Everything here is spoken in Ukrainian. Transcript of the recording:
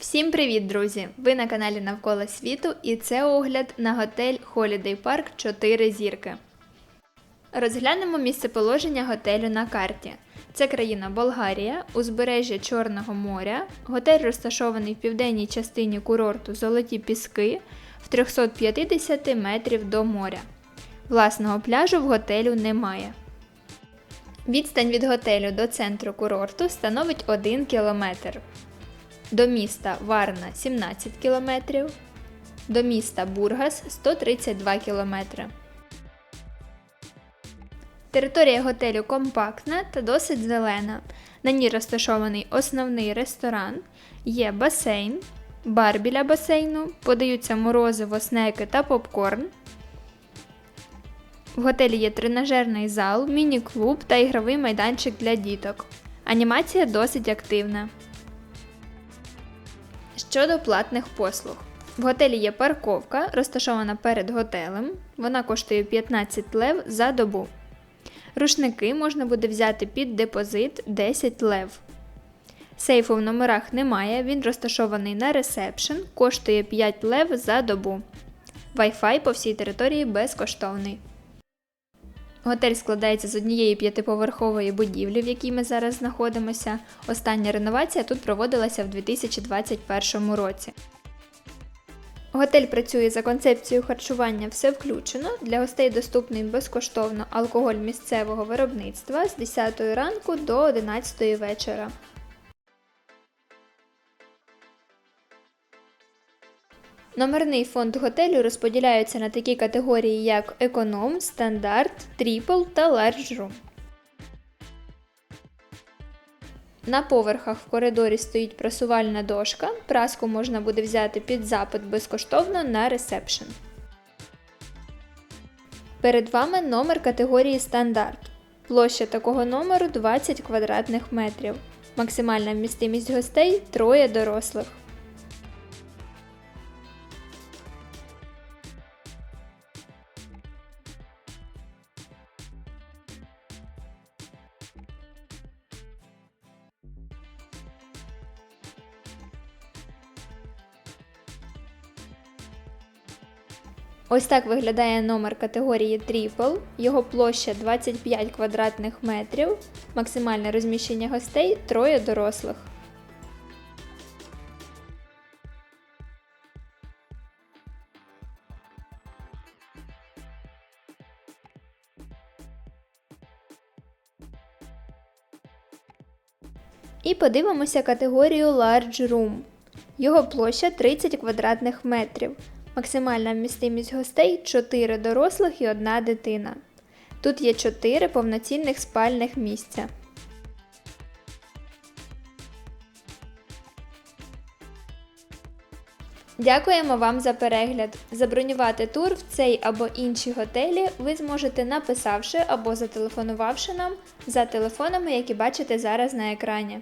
Всім привіт, друзі! Ви на каналі Навколо світу і це огляд на готель Holiday Park 4 зірки. Розглянемо місцеположення готелю на карті. Це країна Болгарія, узбережжя Чорного моря. Готель розташований в південній частині курорту Золоті Піски в 350 метрів до моря. Власного пляжу в готелю немає. Відстань від готелю до центру курорту становить 1 кілометр. До міста Варна 17 км, до міста Бургас 132 км. Територія готелю компактна та досить зелена. На ній розташований основний ресторан, є басейн, бар біля басейну, подаються морозиво, снеки та попкорн. В готелі є тренажерний зал, міні-клуб та ігровий майданчик для діток. Анімація досить активна. Щодо платних послуг. В готелі є парковка, розташована перед готелем. Вона коштує 15 лев за добу. Рушники можна буде взяти під депозит 10 лев. Сейфу в номерах немає, він розташований на ресепшн, коштує 5 лев за добу. Wi-Fi по всій території безкоштовний. Готель складається з однієї п'ятиповерхової будівлі, в якій ми зараз знаходимося. Остання реновація тут проводилася в 2021 році. Готель працює за концепцією харчування все включено. Для гостей доступний безкоштовно алкоголь місцевого виробництва з 10 ранку до 11 вечора. Номерний фонд готелю розподіляється на такі категорії, як економ, стандарт, тріпл та лардж рум. На поверхах в коридорі стоїть прасувальна дошка. Праску можна буде взяти під запит безкоштовно на ресепшн. Перед вами номер категорії стандарт. Площа такого номеру 20 квадратних метрів. Максимальна вмістимість гостей троє дорослих. Ось так виглядає номер категорії Triple. Його площа 25 квадратних метрів, максимальне розміщення гостей троє дорослих. І подивимося категорію Large Room. Його площа 30 квадратних метрів. Максимальна вмістимість гостей 4 дорослих і 1 дитина. Тут є 4 повноцінних спальних місця. Дякуємо вам за перегляд. Забронювати тур в цей або інші готелі ви зможете написавши або зателефонувавши нам за телефонами, які бачите зараз на екрані.